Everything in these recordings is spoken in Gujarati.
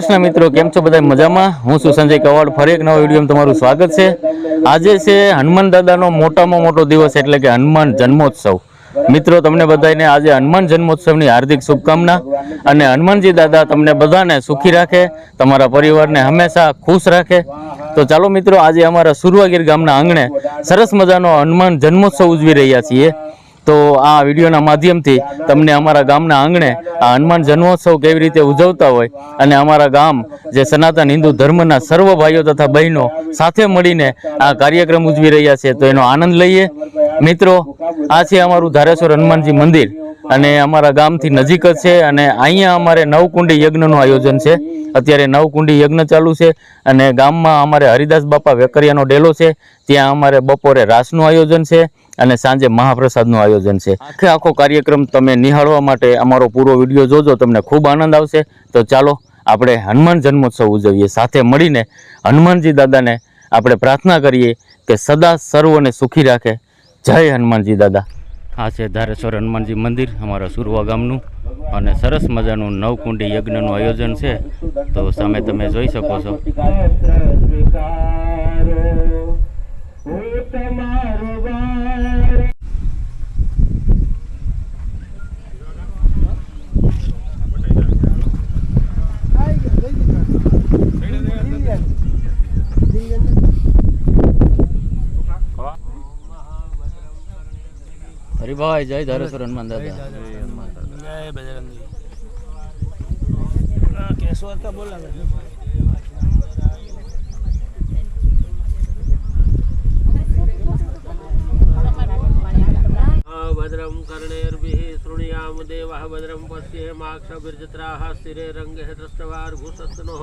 કૃષ્ણ મિત્રો, કેમ છો બધા મજામાં? હું છું સંજય કવાડ. ફરી એક નવા વિડીયોમાં તમારું સ્વાગત છે. આજે છે હનુમાન દાદાનો મોટામાં મોટો દિવસ એટલે કે હનુમાન જન્મોત્સવ. મિત્રો, તમને બધાને આજે હનુમાન જન્મોત્સવની હાર્દિક શુભકામના અને હનુમાનજી દાદા તમને બધાને સુખી રાખે, તમારા પરિવારને હંમેશા ખુશ રાખે. તો ચાલો મિત્રો, આજે અમારા સુરવાગીર ગામના આંગણે સરસ મજાનો હનુમાન જન્મોત્સવ ઉજવી રહ્યા છીએ. તો આ વિડીયોના માધ્યમથી તમને અમારા ગામના આંગણે આ હનુમાન જન્મોત્સવ કેવી રીતે ઉજવતા હોય અને અમારા ગામ જે સનાતન હિન્દુ ધર્મના સર્વ ભાઈઓ તથા બહેનો સાથે મળીને આ કાર્યક્રમ ઉજવી રહ્યા છે, તો એનો આનંદ લઈએ. મિત્રો, આ છે અમારું ધારેશ્વર હનુમાનજી મંદિર અને અમારા ગામથી નજીક જ છે અને અહીંયા અમારે નવકુંડી યજ્ઞનું આયોજન છે. અત્યારે નવકુંડી યજ્ઞ ચાલુ છે અને ગામમાં અમારે હરિદાસ બાપા વેકરિયાનો ડેલો છે. ત્યાં અમારે બપોરે રાસનું આયોજન છે. અને સાંજે મહાપ્રસાદનું આયોજન છે. આખે આખો કાર્યક્રમ તમે નિહાળવા માટે અમારો પૂરો વીડિયો જોજો, તમને ખૂબ આનંદ આવશે. તો ચાલો, આપણે હનુમાન જન્મોત્સવ ઉજવીએ. સાથે મળીને હનુમાનજી દાદાને આપણે પ્રાર્થના કરીએ કે સદા સર્વને સુખી રાખે. જય હનુમાનજી દાદા. આ છે ધારેશ્વર હનુમાનજી મંદિર, અમારા સુરવા ગામનું. અને સરસ મજાનું નવકુંડી યજ્ઞનું આયોજન છે. તો સામે તમે જોઈ શકો છો. હું તમારો વાર. હરિભાઈ જય ધારેશ્વર હનુમાન દાદા. જય બજરંગી. કેશવર કા બોલા भद्रं कर्णैर्भिः शृणुयाम देवः भद्रं पश्येमाक्षभिर्जत्राः स्थिरे रङ्गः दृष्टवार्भुसत्नोः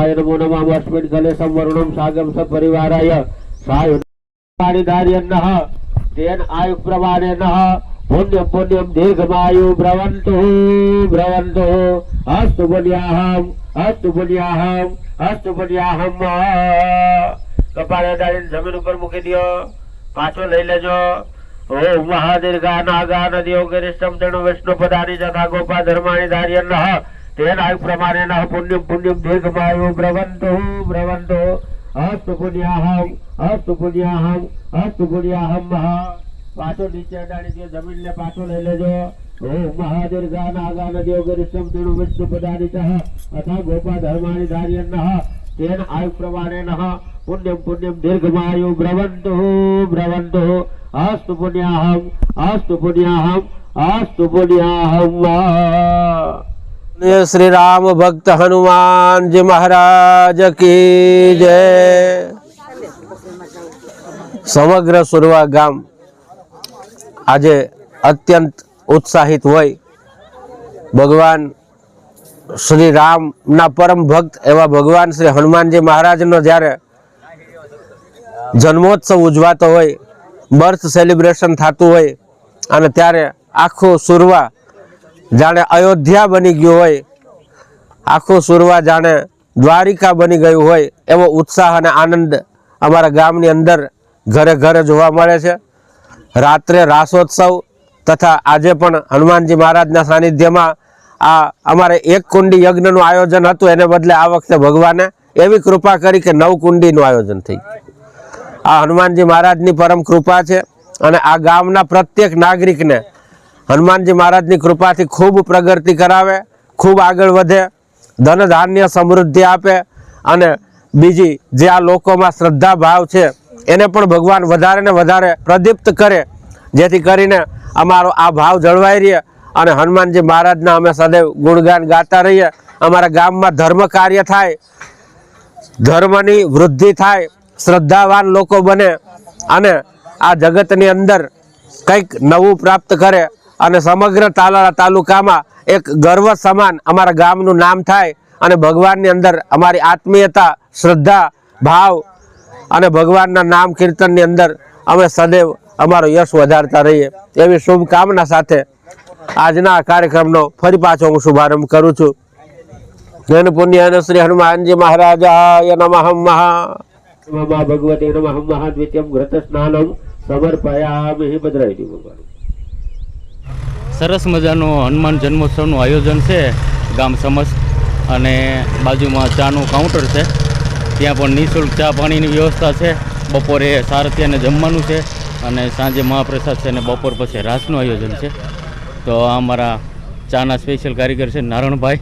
आय नमो नमः अस्मिन् स्थले संवरुणं सागं सपरिवाराय सायुधार्यं नः तेन आयुप्रमाणे नः पुण्यं पुण्यं दीर्घमायु ब्रवन्तुः ब्रवन्तुः अस्तु पुण्याहम् अस्तु पुण्याहम् अस्तु पुण्याहम् કપાળે ડાળીને જમીન ઉપર મૂકી દો પાછો લઈ લેજો. ઓમ મહાદીર્ઘા નાગા નદીઓ ગિરિષ્ટમ તેણુ વિષ્ણુ પદાની તથા ગોપા ધર્માણી ધાર્યન્ન તેન આયુ પ્રમાણેન પુણ્યમ પુણ્યમ, દીર્ઘમાયુ, બ્રવંતુ બ્રવંતુ. અસ્તુ પુણ્યાહમ અસ્તુ પુણ્યાહમ અસ્તુ પુણ્યાહમ પાછો નીચે અડાડી દો જમીન ને પાછો લઈ લેજો. ઓમ મહાદીર્ઘા નાગા નદીઓ ગિરિષ્ટમ તેણુ વિષ્ણુ પદાની તથા ગોપા ધર્માણી ધાર્યન્ન તેન આયુ પ્રમાણેન પુણ્યમ પુણ્યમ દીર્ઘમાયુ બ્રવંતુ બ્રવંતુ અસ્તુ પુણ્યાહમ અસ્તુ પુણ્યાહમ અસ્તુ પુણ્યાહમ जय श्री राम भक्त हनुमान जी महाराज की जय સમગ્ર સુરવા ગામ આજે અત્યંત ઉત્સાહિત હોય ભગવાન શ્રી રામના પરમ ભક્ત એવા ભગવાન શ્રી હનુમાનજી મહારાજનો જ્યારે જન્મોત્સવ ઉજવાતો હોય, બર્થ સેલિબ્રેશન થતું હોય અને ત્યારે આખું સુરવા જાણે અયોધ્યા બની ગયું હોય, આખું સુરવા જાણે દ્વારિકા બની ગયું હોય, એવો ઉત્સાહ અને આનંદ અમારા ગામની અંદર ઘરે ઘરે જોવા મળે છે. રાત્રે રાસોત્સવ તથા આજે પણ હનુમાનજી મહારાજના સાનિધ્યમાં આ અમારે એક કુંડી યજ્ઞનું આયોજન હતું, એને બદલે આ વખતે ભગવાને એવી કૃપા કરી કે નવ કુંડીનું આયોજન થઈ આ હનુમાનજી મહારાજની પરમ કૃપા છે અને આ ગામના પ્રત્યેક નાગરિકને હનુમાનજી મહારાજની કૃપાથી ખૂબ પ્રગતિ કરાવે, ખૂબ આગળ વધે, ધન ધાન્ય સમૃદ્ધિ આપે અને બીજી જે આ લોકોમાં શ્રદ્ધા ભાવ છે, એને પણ ભગવાન વધારે ને વધારે પ્રદીપ્ત કરે, જેથી કરીને અમારો આ ભાવ જળવાઈ રહે અને હનુમાનજી મહારાજના અમે સદૈવ ગુણગાન ગાતા રહીએ. અમારા ગામમાં ધર્મ કાર્ય થાય, ધર્મની વૃદ્ધિ થાય, શ્રદ્ધાવાન લોકો બને અને આ જગતની અંદર કંઈક નવું પ્રાપ્ત કરે અને સમગ્ર તાલાળા તાલુકામાં એક ગર્વ સમાન અમારા ગામનું નામ થાય અને ભગવાનની અંદર અમારી આત્મીયતા, શ્રદ્ધા, ભાવ અને ભગવાનના નામ કીર્તનની અંદર અમે સદૈવ અમારો યશ વધારતા રહીએ. એવી શુભકામના સાથે આજના આ કાર્યક્રમનો ફરી પાછો હું શુભારંભ કરું છું. જન પુણ્ય શ્રી હનુમાનજી મહારાજાય નમઃ મહા. ભગવતે નમઃ મહાદ્વિત્યમ ઘૃત સ્નાનમ સમર્પયામિ. ભગવાન. સરસ મજાનું હનુમાન જન્મોત્સવનું આયોજન છે ગામ સમસ્ત અને બાજુમાં ચાનું કાઉન્ટર છે. ત્યાં પણ નિઃશુલ્ક ચા પાણીની વ્યવસ્થા છે. બપોરે સારથી અને જમવાનું છે અને સાંજે મહાપ્રસાદ છે અને બપોર પછી રાસનું આયોજન છે. તો અમારા ચાના સ્પેશિયલ કારીગર છે નારણભાઈ.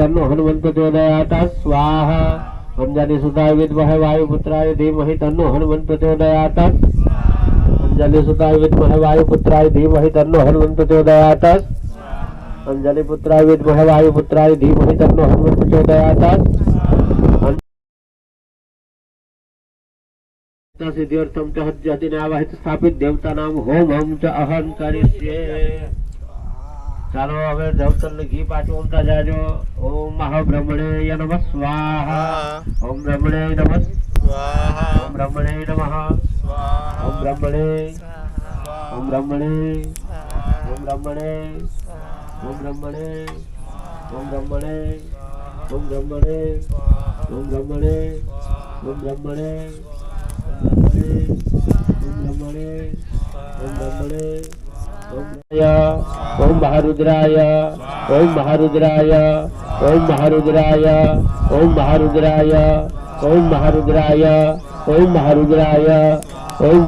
तन्नो हनुमंत प्रचोदयाता स्वाहा। हम जाने सुताय विद्महे वायुपुत्राय धीमहि तन्नो हनुमंत प्रचोदयाता अंजलि सुताय विद्महे वायुपुत्राय धीमहि तन्नो हनुमंत प्रचोदयाता अंजलि पुत्राय विद्महे वायुपुत्राय धीमहि तन्नो हनुमंत प्रचोदयाता सिद्धिर्थम च हज्यति नावहित स्थापित देवता नाम होमम च अहं करिष्ये। ચાલો હવે દેવતરને ઘી પાછું ઉમતા જાજો ઓમ મહાબ્રહ્મણે નમઃ સ્વાહા ઓમ બ્રહ્મણે નમઃ ઓમ બ્રહ્મણે નમઃ ઓમ બ્રહ્મણે ઓમ બ્રહ્મણે ઓમ બ્રહ્મણે ઓમ બ્રહ્મણે ઓમ બ્રહ્મણે ઓમ બ્રહ્મણે ઓમ બ્રહ્મણે ઓમ બ્રહ્મણે ઓમ મહારુદ્રાય ઓમ મહારુદ્રાય ઓમ મહારુદ્રાય ઓમ મહારુદ્રાય ઓમ મહારુદ્રાય ઓમ મહારુદ્રાય ઓમ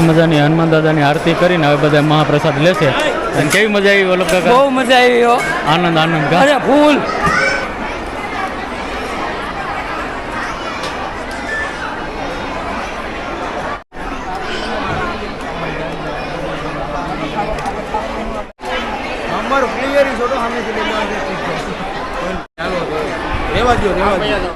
મસ્ત મજાની હનુમાન દાદાની આરતી કરીને હવે બધા મહાપ્રસાદ લેશે. અને કેવી મજા આવી ઓલો કાકા? બહુ મજા આવી આનંદ આનંદ અરે ફૂલ. રેવા દો. રેવા દો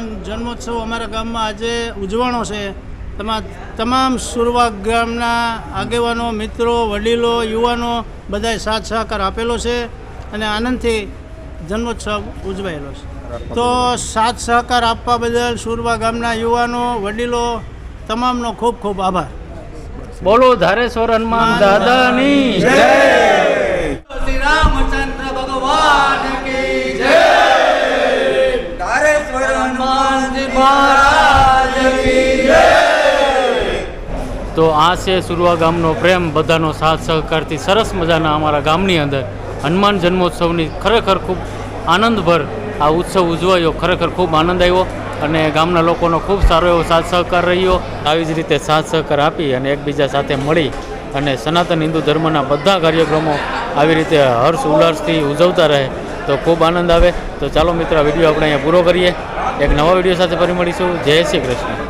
હનુમાન જન્મોત્સવ અમારા ગામમાં આજે ઉજવણો છે. તેમાં તમામ સુરવા ગામના આગેવાનો મિત્રો વડીલો યુવાનો બધાએ સાથ સહકાર આપેલો છે અને આનંદથી જન્મોત્સવ ઉજવાયેલો છે. તો સાથ સહકાર આપવા બદલ સુરવા ગામના યુવાનો વડીલો તમામનો ખૂબ ખૂબ આભાર. બોલો ધારેશ્વર હનુમાન દાદાની શ્રી રામચંદ્ર ભગવાન તો આ છે સુરવા ગામનો પ્રેમ, બધાનો સાથ સહકારથી સરસ મજાના અમારા ગામની અંદર હનુમાન જન્મોત્સવની ખરેખર ખૂબ આનંદભર આ ઉત્સવ ઉજવાયો, ખરેખર ખૂબ આનંદ આવ્યો અને ગામના લોકોનો ખૂબ સારો એવો સાથ સહકાર રહ્યો. આવી જ રીતે સાથ સહકાર આપી અને એકબીજા સાથે મળી અને સનાતન હિન્દુ ધર્મના બધા કાર્યક્રમો આવી રીતે હર્ષ ઉલ્લાસથી ઉજવતા રહે તો ખૂબ આનંદ આવે. તો ચાલો મિત્ર વીડિયો આપણે અહીંયા પૂરો કરીએ. એક નવા વીડિયો સાથે ફરી મળીશું. જય શ્રી કૃષ્ણ.